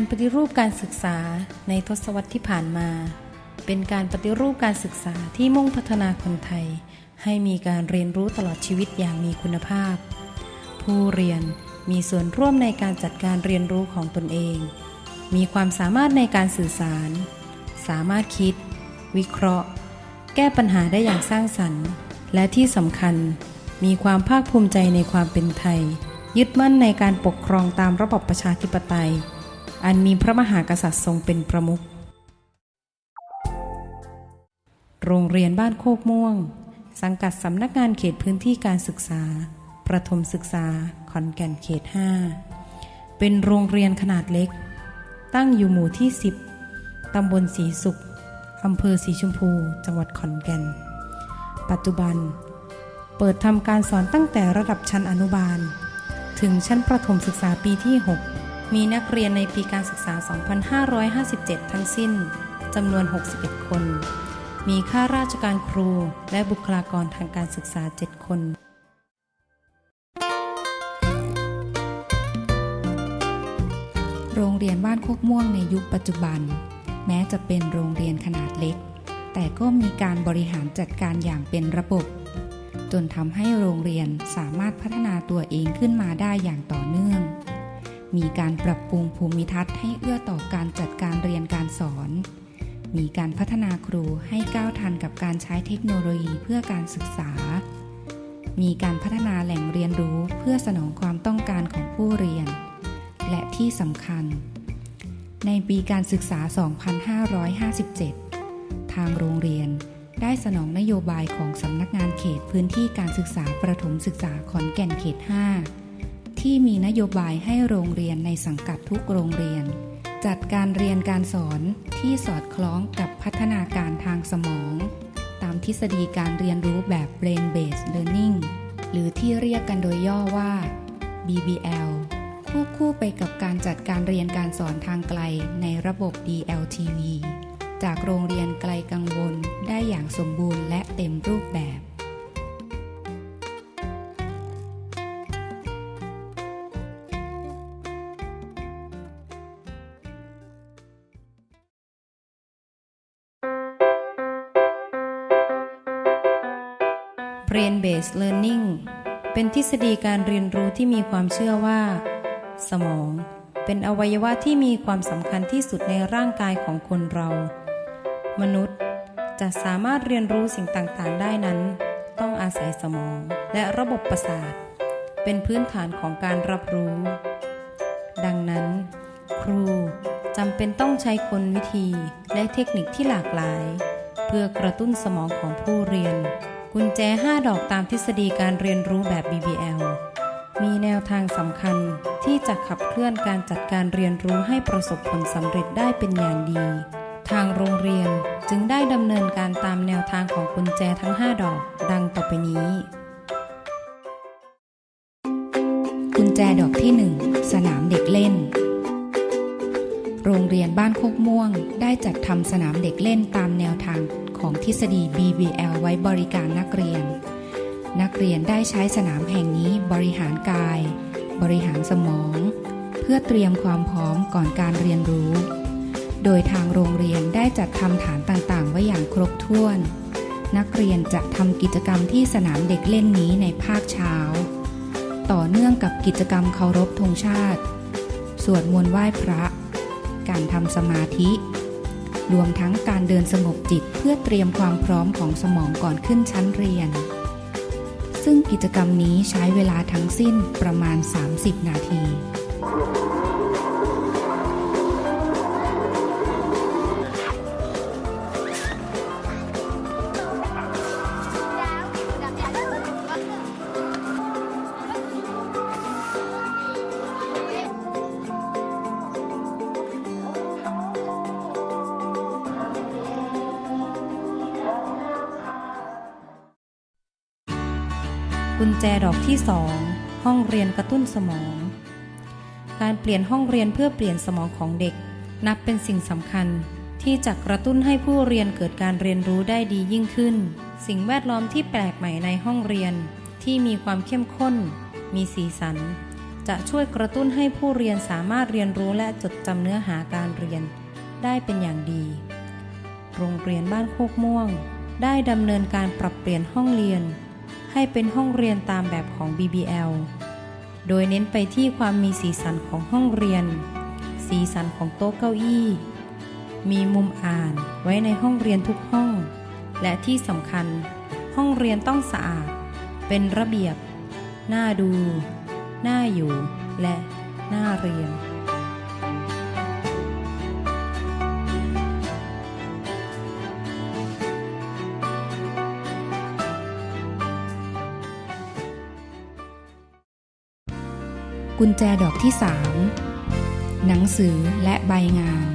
การปฏิรูปการศึกษาในทศวรรษที่ผ่านมา เป็นการปฏิรูปการศึกษาที่มุ่งพัฒนาคนไทย ให้มีการเรียนรู้ตลอดชีวิตอย่างมีคุณภาพ ผู้เรียนมีส่วนร่วมในการจัดการเรียนรู้ของตนเอง มีความสามารถในการสื่อสาร สามารถคิด วิเคราะห์ แก้ปัญหาได้อย่างสร้างสรรค์ และที่สำคัญ มีความภาคภูมิใจในความเป็นไทย ยึดมั่นในการปกครองตามระบบประชาธิปไตย อันมีพระมหากษัตริย์ทรงเป็นประมุข โรงเรียนบ้านโคกม่วง สังกัดสำนักงานเขตพื้นที่การศึกษา ประถมศึกษาขอนแก่นเขต 5 เป็นโรงเรียนขนาดเล็ก ตั้งอยู่หมู่ที่ 10 ตำบลสีสุข อำเภอสีชมพู จังหวัดขอนแก่น ปัจจุบัน เปิดทำการสอนตั้งแต่ระดับชั้นอนุบาล ถึงชั้นประถมศึกษาปีที่ 6 มีนักเรียนในปีการศึกษา 2557 ทั้งสิ้นจำนวน 61 คน มีข้าราชการครูและบุคลากรทางการศึกษา 7 คนโรงเรียนบ้านโคกม่วงในยุคปัจจุบัน แม้จะเป็นโรงเรียนขนาดเล็ก แต่ก็มีการบริหารจัดการอย่างเป็นระบบ จนทำให้โรงเรียนสามารถพัฒนาตัวเองขึ้นมาได้อย่างต่อเนื่อง มีการปรับปรุงภูมิทัศน์ให้เอื้อต่อการจัดการเรียนการสอน มีการพัฒนาครูให้ก้าวทันกับการใช้เทคโนโลยีเพื่อการศึกษา มีการพัฒนาแหล่งเรียนรู้เพื่อสนองความต้องการของผู้เรียน และที่สำคัญ ในปีการศึกษา 2557 ทางโรงเรียนได้สนองนโยบายของสำนักงานเขตพื้นที่การศึกษาประถมศึกษาขอนแก่นเขต 5 ที่มีนโยบายให้โรงเรียนในสังกัดทุกโรงเรียน จัดการเรียนการสอนที่สอดคล้องกับพัฒนาการทางสมอง ตามทฤษฎีการเรียนรู้แบบ brain based learning หรือที่เรียกกันโดยย่อว่า BBL ควบคู่ไปกับการจัดการเรียนการสอนทางไกลในระบบ DLTV จากโรงเรียนไกลกังวลได้อย่างสมบูรณ์และเต็มรูปแบบ Brain Based Learning เป็นทฤษฎีการเรียนรู้ที่มีความเชื่อว่า สมอง เป็นอวัยวะที่มีความสำคัญที่สุดในร่างกายของคนเรา มนุษย์จะสามารถเรียนรู้สิ่งต่างๆ ได้นั้น ต้องอาศัยสมองและระบบประสาท เป็นพื้นฐานของการรับรู้ ดังนั้น ครูจำเป็นต้องใช้กลวิธีและเทคนิคที่หลากหลาย เพื่อกระตุ้นสมองของผู้เรียน กุญแจ 5 ดอกตามทฤษฎีการเรียนรู้แบบ BBL มีแนวทางสำคัญที่จะขับเคลื่อนการจัดการเรียนรู้ให้ประสบผลสำเร็จได้เป็นอย่างดี ทางโรงเรียนจึงได้ดำเนินการตามแนวทางของกุญแจทั้ง 5 ดอก ดังต่อไปนี้ กุญแจดอกที่ 1 สนามเด็กเล่น โรงเรียนบ้านโคกม่วงได้จัดทำสนามเด็กเล่นตามแนวทาง ของทฤษฎี BBL ไว้บริการนักเรียน นักเรียนได้ใช้สนามแห่งนี้บริหารกาย บริหารสมอง เพื่อเตรียมความพร้อมก่อนการเรียนรู้ โดยทางโรงเรียนได้จัดทำฐานต่างๆ ไว้อย่างครบถ้วน นักเรียนจะทำกิจกรรมที่สนามเด็กเล่นนี้ในภาคเช้า ต่อเนื่องกับกิจกรรมเคารพธงชาติ สวดมนต์ไหว้พระ การทำสมาธิ รวมทั้งการเดินสงบจิตเพื่อเตรียมความพร้อมของสมองก่อนขึ้นชั้นเรียน ซึ่งกิจกรรมนี้ใช้เวลาทั้งสิ้นประมาณ 30 นาที ญแจดอกที่2ห้องเรียนกระตุ้นสมอง การเปลี่ยนห้องเรียนเพื่อเปลี่ยนสมองของเด็ก นับเป็นสิ่งสำคัญที่จะกระตุ้นให้ผู้เรียนเกิดการเรียนรู้ได้ดียิ่งขึ้น สิ่งแวดล้อมที่แปลกใหม่ในห้องเรียน ที่มีความเข้มข้น มีสีสัน จะช่วยกระตุ้นให้ผู้เรียนสามารถเรียนรู้และจดจำเนื้อหาการเรียน ได้เป็นอย่างดี โรงเรียนบ้านโคกม่วง ได้ดำเนินการปรับเปลี่ยนห้องเรียน ให้เป็นห้องเรียนตามแบบของ BBL โดยเน้นไปที่ความมีสีสันของห้องเรียน สีสันของโต๊ะเก้าอี้ มีมุมอ่านไว้ในห้องเรียนทุกห้อง และที่สำคัญ ห้องเรียนต้องสะอาด เป็นระเบียบ น่าดู น่าอยู่ และน่าเรียน กุญแจดอกที่3หนังสือและใบงาน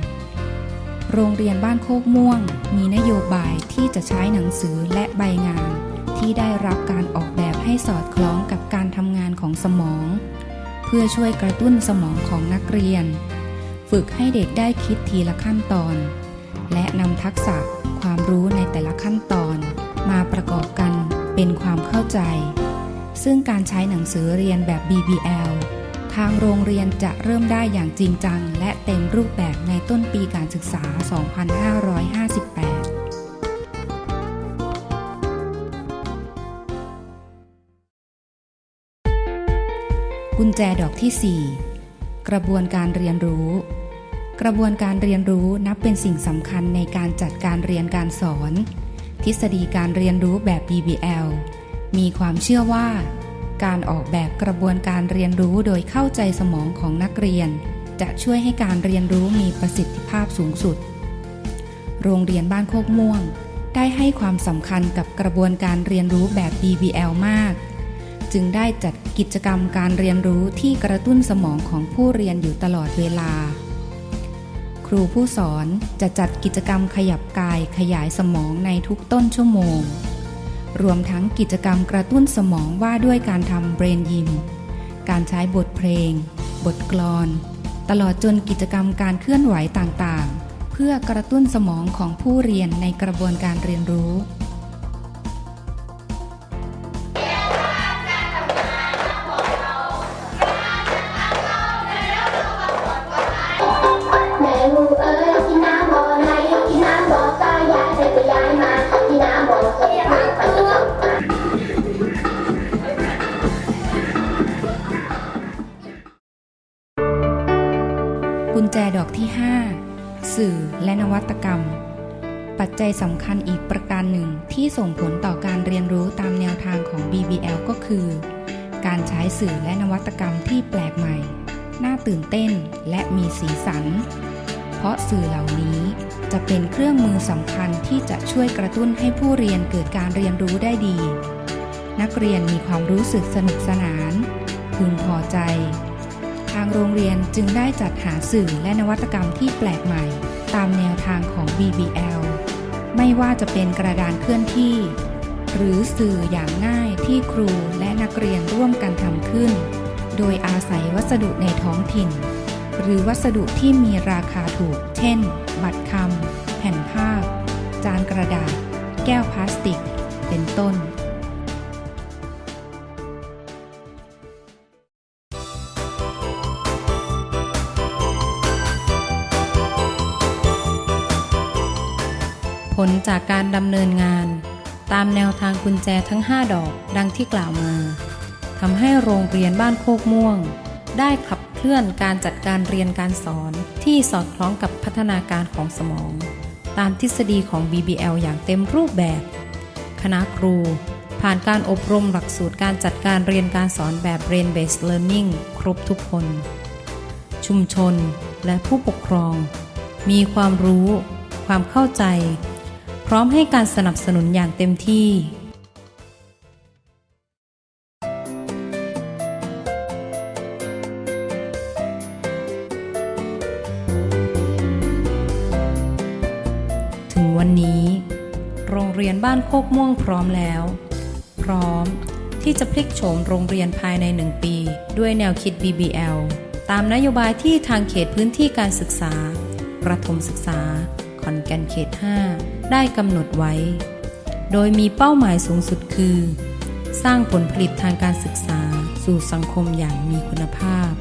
โรงเรียนบ้านโคกม่วง มีนโยบายที่จะใช้หนังสือและใบงาน ที่ได้รับการออกแบบให้สอดคล้องกับการทำงานของสมอง เพื่อช่วยกระตุ้นสมองของนักเรียน ฝึกให้เด็กได้คิดทีละขั้นตอน และนำทักษะความรู้ในแต่ละขั้นตอน มาประกอบกันเป็นความเข้าใจ ซึ่งการใช้หนังสือเรียนแบบ BBL ทางโรงเรียนจะเริ่มได้อย่างจริงจัง และเต็มรูปแบบในต้นปีการศึกษา 2558กุญแจดอกที่ 4 กระบวนการเรียนรู้ กระบวนการเรียนรู้นับเป็นสิ่งสำคัญในการจัดการเรียนการสอน ทฤษฎีการเรียนรู้แบบ BBL มีความเชื่อว่า การออกแบบกระบวนการเรียนรู้โดยเข้าใจสมองของนักเรียน จะช่วยให้การเรียนรู้มีประสิทธิภาพสูงสุด โรงเรียนบ้านโคกม่วง ได้ให้ความสำคัญกับกระบวนการเรียนรู้แบบ BBL มาก จึงได้จัดกิจกรรมการเรียนรู้ที่กระตุ้นสมองของผู้เรียนอยู่ตลอดเวลา ครูผู้สอนจะจัดกิจกรรมขยับกายขยายสมองในทุกต้นชั่วโมง รวมทั้งกิจกรรมกระตุ้นสมองว่าด้วยการทำเบรนยิม การใช้บทเพลง บทกลอน ตลอดจนกิจกรรมการเคลื่อนไหวต่างๆ เพื่อกระตุ้นสมองของผู้เรียนในกระบวนการเรียนรู้ กุญแจดอกที่ 5 สื่อและนวัตกรรม ปัจจัยสำคัญอีกประการหนึ่งที่ส่งผลต่อการเรียนรู้ตามแนวทางของ BBL ก็คือ การใช้สื่อและนวัตกรรมที่แปลกใหม่ น่าตื่นเต้นและมีสีสัน เพราะสื่อเหล่านี้จะเป็นเครื่องมือสำคัญที่จะช่วยกระตุ้นให้ผู้เรียนเกิดการเรียนรู้ได้ดี นักเรียนมีความรู้สึกสนุกสนาน พึงพอใจางโรงเรียนจึงได้จัดหาสื่อและนวัตกรรมที่แปลกใหม่ ตามแนวทางของ BBL ไม่ว่าจะเป็นกระดานเคลื่อนที่ หรือสื่ออย่างง่ายที่ครูและนักเรียนร่วมกันทำขึ้น โดยอาศัยวัสดุในท้องถิ่น หรือวัสดุที่มีราคาถูก เช่น บัตรคำแผ่นภาพ จานกระดาษ แก้วพลาสติก เป็นต้น ผลจากการดำเนินงาน ตามแนวทางกุญแจทั้ง 5 ดอกดังที่กล่าวมาทำให้โรงเรียนบ้านโคกม่วง ได้ขับเคลื่อนการจัดการเรียนการสอนที่สอดคล้องกับพัฒนาการของสมอง ตามทฤษฎีของ BBL อย่างเต็มรูปแบบ คณะครู ผ่านการอบรมหลักสูตรการจัดการเรียนการสอนแบบ Brain Based Learning ครบทุกคน ชุมชนและผู้ปกครอง มีความรู้ ความเข้าใจ พร้อมให้การสนับสนุนอย่างเต็มที่ ถึงวันนี้ โรงเรียนบ้านโคกม่วงพร้อมแล้ว พร้อมที่จะพลิกโฉมโรงเรียนภายในหนึ่งปี ด้วยแนวคิด BBL ตามนโยบายที่ทางเขตพื้นที่การศึกษา ประถมศึกษา ขอนแก่นเขต 5 ได้กำหนดไว้ โดยมีเป้าหมายสูงสุดคือ สร้างผลผลิตทางการศึกษาสู่สังคมอย่างมีคุณภาพ